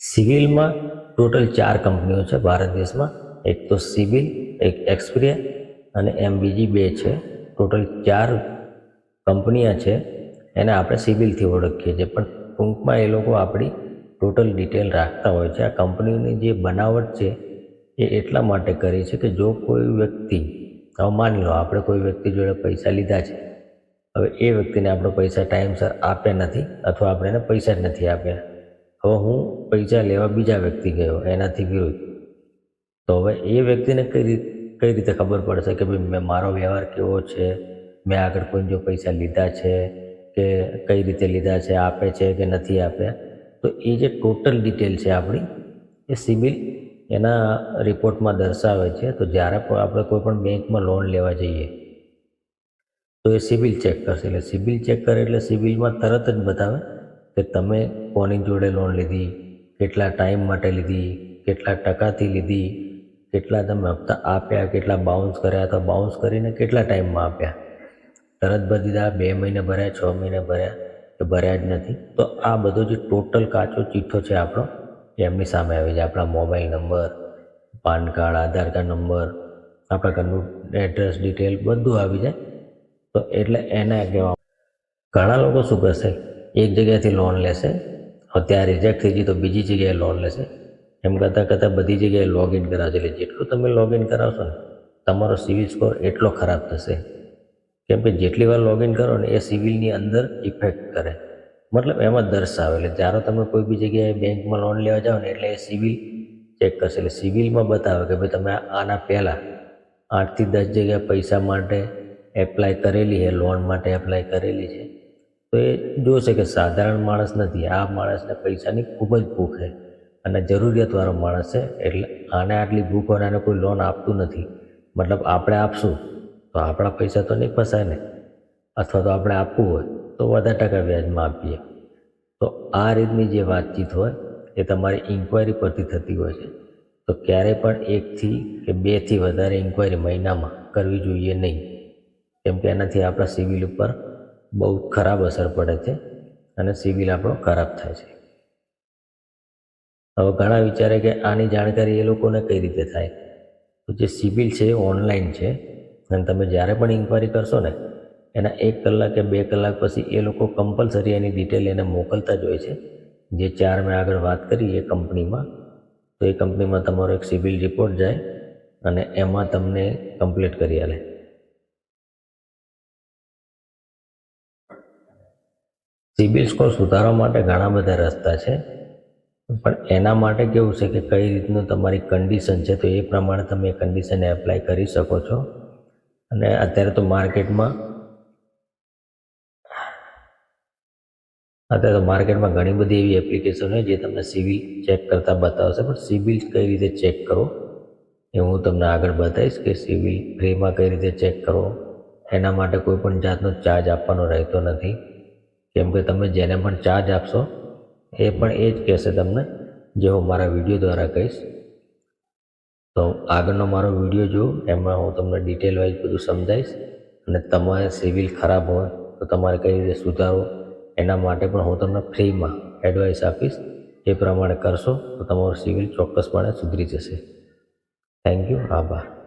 સિવિલમાં ટોટલ ચાર કંપનીઓ છે ભારત દેશમાં. એક તો સિવિલ, એક એક્સપ્રિયા અને એમ બીજી બે છે. ટોટલ ચાર કંપનીઓ છે. એને આપણે સિવિલથી ઓળખીએ છીએ. પણ ટૂંકમાં એ લોકો આપણી ટોટલ ડિટેલ રાખતા હોય છે. આ કંપનીઓની જે બનાવટ છે એ એટલા માટે કરી છે કે જો કોઈ વ્યક્તિ, હવે માની લો આપણે કોઈ વ્યક્તિ જોડે પૈસા લીધા છે. હવે એ વ્યક્તિને આપણે પૈસા ટાઈમસર આપ્યા નથી અથવા આપણે એને પૈસા જ નથી આપ્યા હવે હું પૈસા લેવા બીજા વ્યક્તિ ગયો, એનાથી વિરુદ્ધ. તો હવે એ વ્યક્તિને કઈ રીત, કઈ રીતે ખબર પડશે કે ભાઈ મેં, મારો વ્યવહાર કેવો છે? મેં આગળ કોઈ જો પૈસા લીધા છે કે કઈ રીતે લીધા છે, આપે છે કે નથી આપ્યા તો એ જે ટોટલ ડિટેલ છે આપણી, એ સિબિલ એના રિપોર્ટમાં દર્શાવે છે. તો જ્યારે પણ આપણે કોઈ પણ બેંકમાં લોન લેવા જઈએ, તો એ સિબિલ ચેક કરશે. એટલે સિબિલ ચેક કરે એટલે સિબિલમાં તરત જ બતાવે કે તમે કોની જોડે લોન લીધી, કેટલા ટાઈમ માટે લીધી, કેટલા ટકાથી લીધી, કેટલા તમે હપ્તા આપ્યા, કેટલા બાઉન્સ કર્યા, તો બાઉન્સ કરીને કેટલા ટાઈમમાં આપ્યા? તરત બધી બે મહિને ભર્યા, છ મહિને ભર્યા કે ભર્યા જ નથી. તો આ બધો જે ટોટલ કાચો ચિઠ્ઠો છે આપણો એમની સામે આવી જાય. આપણા mobile number PAN card Aadhaar card number આપણા ઘરનું એડ્રેસ ડિટેલ બધું આવી જાય. તો એટલે એને કહેવા ઘણા લોકો શું કરશે? એક જગ્યાએથી લોન લેશે. હવે ત્યાં રિજેક્ટ થઈ ગઈ તો બીજી જગ્યાએ લોન લેશે. એમ કરતાં કરતાં બધી જગ્યાએ લોગિન કરાવશે. એટલે જેટલું તમે લોગિન કરાવશો ને, તમારો સિવિલ સ્કોર એટલો ખરાબ થશે. કેમ કે જેટલી વાર લોગિન કરો ને, એ સિવિલની અંદર ઇફેક્ટ કરે. મતલબ એમાં દર્શાવે. એટલે જ્યારે તમે કોઈ બી જગ્યાએ બેંકમાં લોન લેવા જાઓ ને, એટલે એ સિવિલ ચેક કરશે. એટલે સિવિલમાં બતાવે કે ભાઈ તમે આના પહેલાં આઠથી દસ જગ્યાએ પૈસા માટે એપ્લાય કરેલી છે લોન માટે એપ્લાય કરેલી છે. તો એ જોશે કે સાધારણ માણસ નથી. આ માણસને પૈસાની ખૂબ જ ભૂખ છે અને જરૂરિયાતવાળો માણસ છે એટલે આને આટલી ભૂખ હોય આને કોઈ લોન આપતું નથી. મતલબ આપણે આપશું તો આપણા પૈસા તો નહીં ફસાય ને. અથવા તો આપણે આપવું હોય તો વધારે ટકા વ્યાજમાં આપીએ. તો આ રીતની જે વાતચીત હોય એ તમારી ઇન્ક્વાયરી પરથી થતી હોય છે. તો ક્યારેય પણ એકથી કે બેથી વધારે ઇન્ક્વાયરી મહિનામાં કરવી જોઈએ નહીં. કેમ કે એનાથી આપણા સિવિલ ઉપર બહુ ખરાબ અસર પડે છે અને સિવિલ આપણો ખરાબ થાય છે. હવે ઘણા વિચારે કે આની જાણકારી એ લોકોને કઈ રીતે થાય? તો જે સિવિલ છે એ ઓનલાઈન છે અને તમે જ્યારે પણ ઇન્ક્વાયરી કરશો ને, એના એક કલાક કે બે કલાક પછી એ લોકો કમ્પલસરી એની ડિટેલ એને મોકલતા જ હોય છે. જે ચાર મેં આગળ વાત કરી એ કંપનીમાં, તો એ કંપનીમાં તમારો એક સિવિલ રિપોર્ટ જાય અને એમાં તમને કમ્પ્લીટ કરી આલે. સિબિલ સ્કોર સુધારવા માટે ઘણા બધા રસ્તા છે. પણ એના માટે કેવું છે કે કઈ રીતનું તમારી કન્ડિશન છે તો એ પ્રમાણે તમે એ કન્ડિશનને એપ્લાય કરી શકો છો. અને અત્યારે તો માર્કેટમાં અત્યારે તો માર્કેટમાં ઘણી બધી એવી એપ્લિકેશન હોય જે તમને સિવિલ ચેક કરતા બતાવશે. પણ સિવિલ કઈ રીતે ચેક કરો એ હું તમને આગળ બતાવીશ કે સિવિલ ફ્રીમાં કઈ રીતે ચેક કરો. એના માટે કોઈ પણ જાતનો ચાર્જ આપવાનો રહેતો નથી. કેમ કે તમે જેને પણ ચાર્જ આપશો, એ પણ એ જ કહેશે તમને, જે હું મારા વીડિયો દ્વારા કહીશ. તો આગળનો મારો વીડિયો જુઓ, એમાં હું તમને ડિટેલ વાઇઝ બધું સમજાવીશ અને તમારે સિવિલ ખરાબ હોય, તો તમારે કઈ રીતે સુધારવો, એના માટે પણ હું તમને ફ્રીમાં એડવાઇસ આપીશ. એ પ્રમાણે કરશો, તો તમારું સિવિલ ચોક્કસપણે સુધરી જશે. થેન્ક યુ આભાર.